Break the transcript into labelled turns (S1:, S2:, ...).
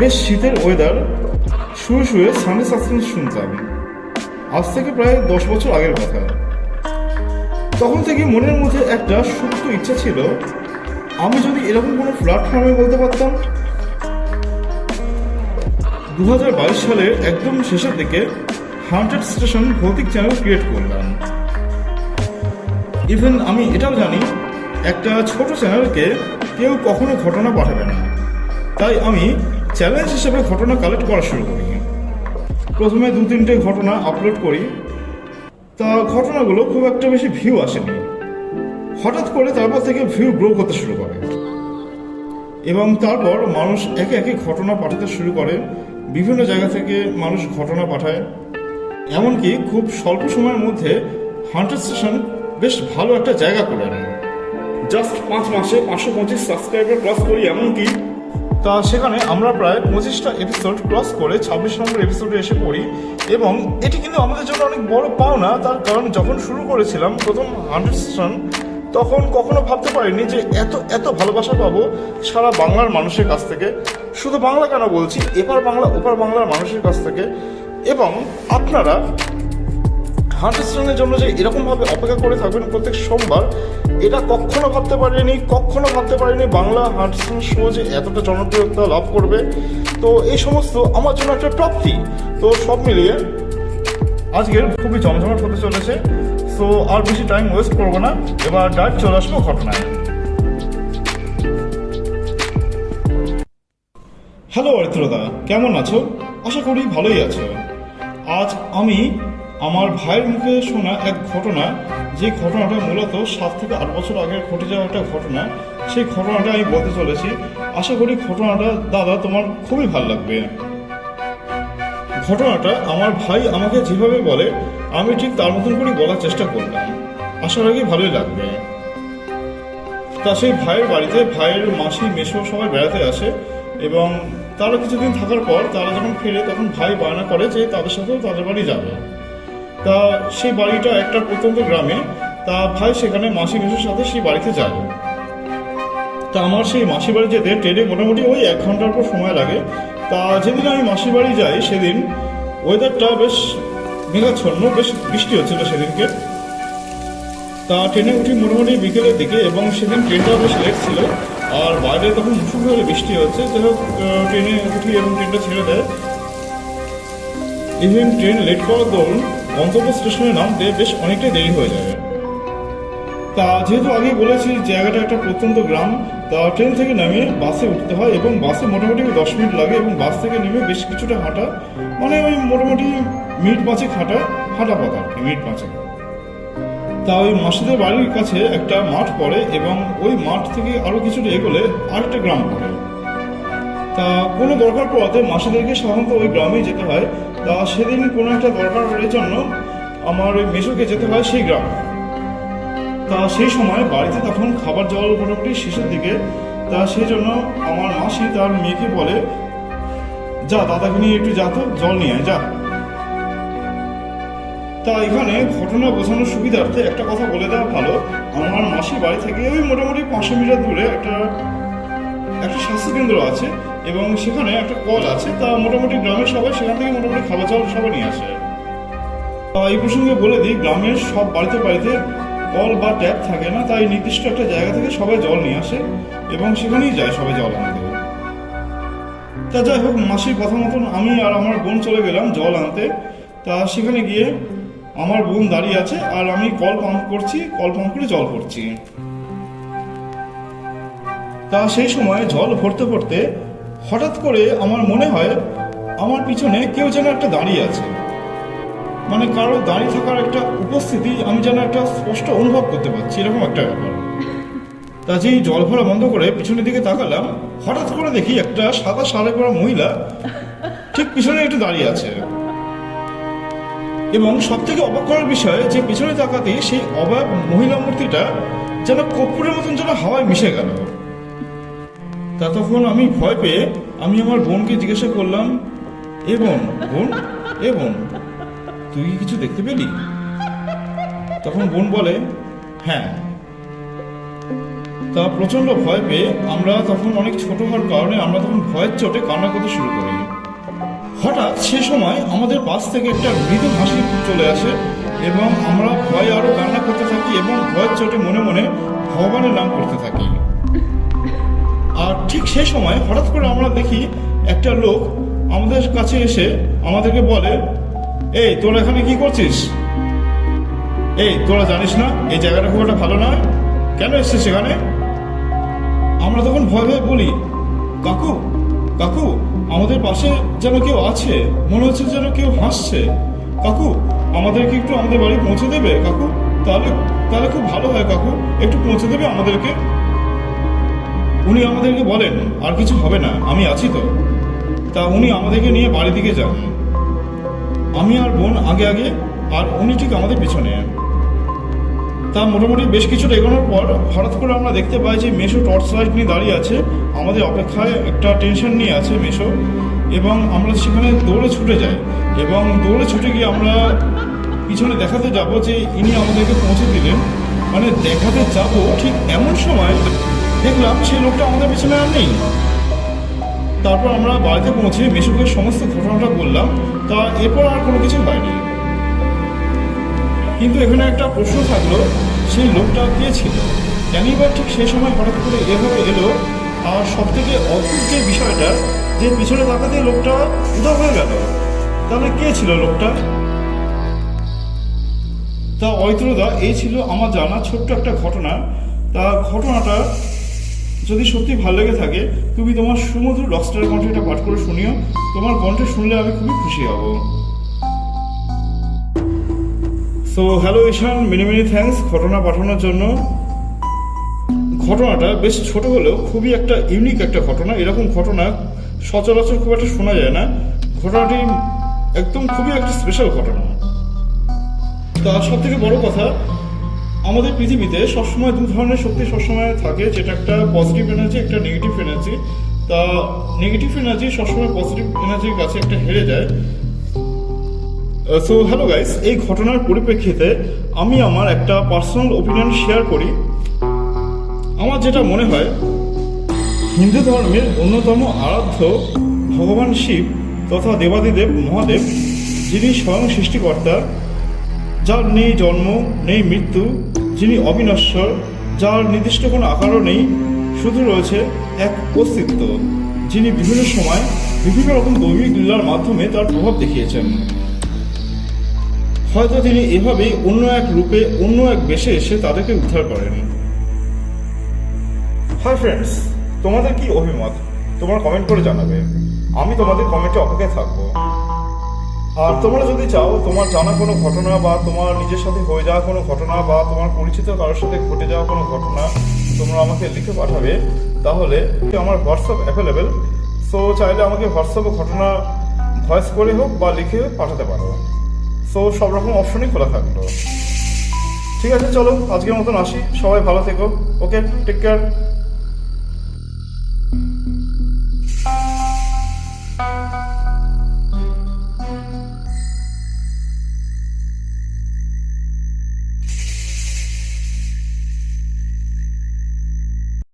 S1: বেশ শীতের ওয়েদার শুয়ে শুয়ে সানডে সাসপেন্স শুনতাম। আজ থেকে প্রায় দশ বছর আগের কথা। তখন থেকে মনের মধ্যে একটা সুপ্ত ইচ্ছা ছিল, আমি যদি এরকম কোনো প্ল্যাটফর্মে বলতে পারতাম? দু হাজার বাইশ সালের একদম শেষের দিকে হান্টেড স্টেশন ভৌতিক চ্যানেল ক্রিয়েট করলাম। ইভেন আমি এটাও জানি, একটা ছোট চ্যানেলকে কেউ কখনো ঘটনা পাঠাবে না। তাই আমি চ্যালেঞ্জ হিসেবে ঘটনা কালেক্ট করা শুরু করি। প্রথমে দু, তিনটে ঘটনা আপলোড করি। তা ঘটনাগুলো খুব একটা বেশি ভিউ আসেনি। হঠাৎ করে তারপর থেকে ভিউ গ্রো করতে শুরু করে। এবং তারপর মানুষ একে একে ঘটনা পাঠাতে শুরু করে। বিভিন্ন জায়গা থেকে মানুষ ঘটনা পাঠায়। এমনকি খুব স্বল্প সময়ের মধ্যে হান্টার স্টেশন বেশ ভালো একটা জায়গা করে নেয়। জাস্ট পাঁচ মাসে পাঁচশো পঁচিশ সাবস্ক্রাইবার ক্রস করি এমনকি তা সেখানে আমরা প্রায় পঁচিশটা এপিসোড ক্রস করে ছাব্বিশ নম্বর এপিসোডে এসে পড়ি এবং এটি কিন্তু আমাদের জন্য অনেক বড় পাওনা, তার কারণ যখন শুরু করেছিলাম প্রথম হান্ড্রেড সেশন তখন কখনো ভাবতে পারিনি যে এত এত ভালোবাসা পাবো সারা বাংলার মানুষের কাছ থেকে। শুধু বাংলা কেন বলছি? এপার বাংলা, ওপার বাংলার মানুষের কাছ থেকে। এবং আপনারা হান্ড্রেড স্টোনের জন্য যে এরকমভাবে অপেক্ষা করে থাকবেন প্রত্যেক সোমবার, এটা কখনো ভাবতে পারিনি, কখনো ভাবতে পারিনি বাংলা হান্ড্রেড শো যে এতটা জনপ্রিয়তা লাভ করবে। তো এই সমস্ত আমার জন্য একটা প্রাপ্তি। তো সব মিলিয়ে আজকের খুবই জমজমাট হতে চলেছে। সো আর বেশি টাইম ওয়েস্ট করব না। এবার ডাইরেক্ট চলে আসব ঘটনায়। হ্যালো অরিত্রদা কেমন আছো? আশা করি ভালোই আছো। আজ আমি আমার ভাইয়ের মুখে শোনা এক ঘটনা, যে ঘটনাটা মূলত সাত থেকে আট বছর আগে ঘটে যাওয়া একটা ঘটনা, সেই ঘটনাটা আমি বলতে চলেছি। আশা করি ঘটনাটা, দাদা, তোমার খুবই ভালো লাগবে। ঘটনাটা আমার ভাই আমাকে যেভাবে বলে, আমি ঠিক তার মতন করে বলার চেষ্টা করলাম। আশা রাখি ভালোই লাগবে। তা সেই ভাইয়ের বাড়িতে, ভাইয়ের মাসি মেশো সবাই বেড়াতে আসে এবং তারা কিছুদিন থাকার পর তারা যখন ফেরে, তখন ভাই বায়না করে যে তাদের সাথেও তাদের বাড়ি যাবে। তা সেই বাড়িটা একটা প্রত্যন্ত গ্রামে। তা ভাই সেখানে মাসি মেশোর সাথে সেই বাড়িতে যায়। তা আমার সেই মাসি বাড়ি যেতে ট্রেনে মোটামুটি ওই এক ঘণ্টার পর সময় লাগে। তা যেদিন আমি মাসি বাড়ি যাই সেদিন ওয়েদারটা বেশ মেঘাচ্ছন্ন, বেশ বৃষ্টি হচ্ছিল সেদিনকে। তা ট্রেনে উঠি মোটামুটি বিকেলের দিকে এবং সেদিন ট্রেনটাও বেশ লেট ছিল। আর বাইরে তখন মুসুলভাবে বৃষ্টি হচ্ছে। যাই হোক ট্রেনে উঠি এবং ট্রেনটা ছেড়ে দেয়। ইভেন ট্রেন লেট করার দরুন গন্তব্য স্টেশনে নামতে বেশ অনেকটাই দেরি হয়ে যাবে। তা যেহেতু আগে বলেছি জায়গাটা একটা প্রত্যন্ত গ্রাম, তা ট্রেন থেকে নেমে বাসে উঠতে হয় এবং বাসে মোটামুটি দশ মিনিট লাগে এবং বাস থেকে নেমে বেশ কিছুটা হাঁটা মানে ওই মোটামুটি মিনিট পাঁচেক হাঁটা হাঁটা পাতা মিনিট পাঁচেক। তা ওই মাসিদের বাড়ির কাছে একটা মাঠ পড়ে এবং ওই মাঠ থেকে আরও কিছুটা এগোলে আরেকটা গ্রাম পড়ে। তা কোনো দরকার পড়াতে মাসিদেরকে সাধারণত ওই গ্রামেই যেতে হয়। তা সেদিন কোনো একটা দরকারের জন্য আমার ওই মেসোকে যেতে হয় সেই গ্রামে। তা সেই সময় বাড়িতে তখন খাবার জল মোটামুটি শেষের দিকে। তা সেই জন্য আমার মাসি তার মেয়েকে বলে, যা দাদাকে নিয়ে একটু যা তো, জল নিয়ে আয়, যা। তা এখানে ঘটনা বোঝানোর সুবিধার্থে একটা কথা বলে দেওয়া ভালো। আমার মাসির বাড়ি থেকে ওই মোটামুটি পাঁচশো মিটার দূরে একটা একটা স্বাস্থ্যকেন্দ্র আছে। এবং সেখানে একটা কল আছে, তা মোটামুটি গ্রামের সবাই সেখান থেকে মোটামুটি খাবার জল সবাই নিয়ে আসে। এই প্রসঙ্গে বলে দিই, গ্রামের সব বাড়িতে বাড়িতে কল বা ট্যাপ থাকে না, তাই নির্দিষ্ট একটা জায়গা থেকে সবাই জল নিয়ে আসে এবং সেখানেই যায় সবাই জল আনতে। তা যাই হোক, মাসির কথা মতন আমি আর আমার বোন চলে গেলাম জল আনতে। তা সেখানে গিয়ে আমার বোন দাঁড়িয়ে আছে আর আমি কল পাম্প করছি, কল পাম্প করে জল ভরছি। তা সেই সময় জল ভরতে ভরতে হঠাৎ করে আমার মনে হয় আমার পিছনে কেউ যেন একটা দাঁড়িয়ে আছে। মানে কারও দাঁড়িয়ে থাকার একটা উপস্থিতি আমি যেন একটা স্পষ্ট অনুভব করতে পারছি, এরকম একটা ব্যাপার। তা যেই জল ভরা বন্ধ করে পিছনের দিকে তাকালাম, হঠাৎ করে দেখি একটা সাদা শাড়ি পরা মহিলা ঠিক পিছনে একটু দাঁড়িয়ে আছে। এবং সব থেকে অবাক করার বিষয়, যে পিছনে তাকাতেই সেই অবাক মহিলা মূর্তিটা যেন কর্পূরের মতন যেন হাওয়ায় মিশে গেল। তা তখন আমি ভয় পেয়ে আমি আমার বোনকে জিজ্ঞাসা করলাম, এ বোন বোন, এ বোন, তুই কি কিছু দেখতে পেলি? তখন বোন বলে হ্যাঁ। তা প্রচণ্ড ভয় পেয়ে আমরা তখন অনেক ছোট হওয়ার কারণে আমরা তখন ভয়ের চোটে কান্না করতে শুরু করি। হঠাৎ সে সময় আমাদের পাশ থেকে একটা মৃদু হাসি চলে আসে এবং আমরা ভয়ে আরও কান্না করতে থাকি এবং ভয়ের চোটে মনে মনে ভগবানের নাম করতে থাকি। ঠিক সেই সময় হঠাৎ করে আমরা দেখি একটা লোক আমাদের কাছে এসে আমাদেরকে বলে, এই, তোরা এখানে কি করছিস? এই, তোরা জানিস না, এই জায়গাটা খুব একটা ভালো নয়? কেন এসছিস সেখানে আমরা তখন ভয় ভয়ে বলি, কাকু কাকু, আমাদের পাশে যেন কেউ আছে, মনে হচ্ছে যেন কেউ হাসছে। কাকু, আমাদেরকে একটু আমাদের বাড়ি পৌঁছে দেবে, কাকু? তাহলে তাহলে খুব ভালো হয়, কাকু। একটু পৌঁছে দেবে আমাদেরকে? উনি আমাদেরকে বলেন, আর কিছু হবে না, আমি আছি তো। তা উনি আমাদেরকে নিয়ে বাড়ি দিকে যান। আমি আর বোন আগে আগে, আর উনি ঠিক আমাদের পিছনে। তা মোটামুটি বেশ কিছুটা এগোনোর পর হঠাৎ করে আমরা দেখতে পাই যে মেশো টর্চ লাইট নিয়ে দাঁড়িয়ে আছে। আমাদের অপেক্ষায় একটা টেনশন নিয়ে আছে মেশো, এবং আমরা সেখানে দৌড়ে ছুটে যাই, এবং দৌড়ে ছুটে গিয়ে আমরা পিছনে দেখাতে যাব যে ইনি আমাদেরকে পৌঁছে দিলেন। মানে দেখাতে যাব ঠিক এমন সময় দেখলাম সেই লোকটা আমাদের পিছনে আর নেই। তারপর আমরা বাড়িতে পৌঁছে মেশোকে সমস্ত ঘটনাটা বললাম। তা এরপর আর কোনো কিছু হয়নি। কিন্তু এখানে একটা প্রশ্ন থাকল, সেই লোকটা কে ছিল? জানি বা ঠিক সেই সময় হঠাৎ করে এভাবে এলো। আর সব থেকে অদ্ভুত যে বিষয়টা, যে পিছনে তাকাতে লোকটা উদা হয়ে গেল। তাহলে কে ছিল লোকটা? তা ঐত্রদা এই ছিল আমার জানা ছোট্ট একটা ঘটনা। তা ঘটনাটা যদি সত্যি ভালো লেগে থাকে, তুমি তোমার সুমধুর রকস্টার কণ্ঠে এটা পাঠ করে শুনিও। তোমার কণ্ঠে শুনলে আমি খুবই খুশি হব। So hello Ishan mini mini thanks ঘটনা পাঠানোর জন্য। ঘটনাটা বেশ ছোট হলেও খুবই একটা ইউনিক একটা ঘটনা। এরকম ঘটনা সচরাচর খুব একটা শোনা যায় না। ঘটনাটি একদম খুবই একটা স্পেশাল ঘটনা। তা সব থেকে বড় কথা আমাদের পৃথিবীতে সবসময় দু ধরনের শক্তি সবসময় থাকে, যেটা একটা পজিটিভ এনার্জি একটা নেগেটিভ এনার্জি তা নেগেটিভ এনার্জি সবসময় পজিটিভ এনার্জির কাছে একটা হেরে যায়। সো হ্যালো গাইস এই ঘটনার পরিপ্রেক্ষিতে আমি আমার একটা পার্সোনাল ওপিনিয়ন শেয়ার করি। আমার যেটা মনে হয়, হিন্দু ধর্মের অন্যতম আরাধ্য ভগবান শিব তথা দেবাদিদেব মহাদেব, যিনি স্বয়ং সৃষ্টিকর্তা যার নেই জন্ম, নেই মৃত্যু, যিনি অবিনশ্বর, যার নির্দিষ্ট কোনো আকারও নেই, শুধু রয়েছে এক অস্তিত্ব, যিনি বিভিন্ন সময় বিভিন্ন রকম দৈবিক লীলার মাধ্যমে তার প্রভাব দেখিয়েছেন। হয়তো তিনি এভাবেই অন্য এক রূপে, অন্য এক বেশে এসে তাদেরকে উদ্ধার করেন। হাই ফ্রেন্ডস, তোমাদের কি অভিমত? তোমরা কমেন্ট করে জানাবে। আমি তোমাদের কমেন্টে অপেক্ষায় থাকব। আর তোমরা যদি চাও, তোমার জানা কোনো ঘটনা বা তোমার নিজের সাথে হয়ে যাওয়া কোনো ঘটনা বা তোমার পরিচিত কারোর সাথে ঘটে যাওয়া কোনো ঘটনা তোমরা আমাকে লিখে পাঠাবে, তাহলে আমার হোয়াটসঅ্যাপ অ্যাভেলেবেল সো চাইলে আমাকে হোয়াটসঅ্যাপে ঘটনা ভয়েস করে হোক বা লিখে পাঠাতে পারো। সো সব রকম অপশনই খোলা থাকল। ঠিক আছে, চলো, আজকের মতন আসি। সবাই ভালো থেকো। Okay take care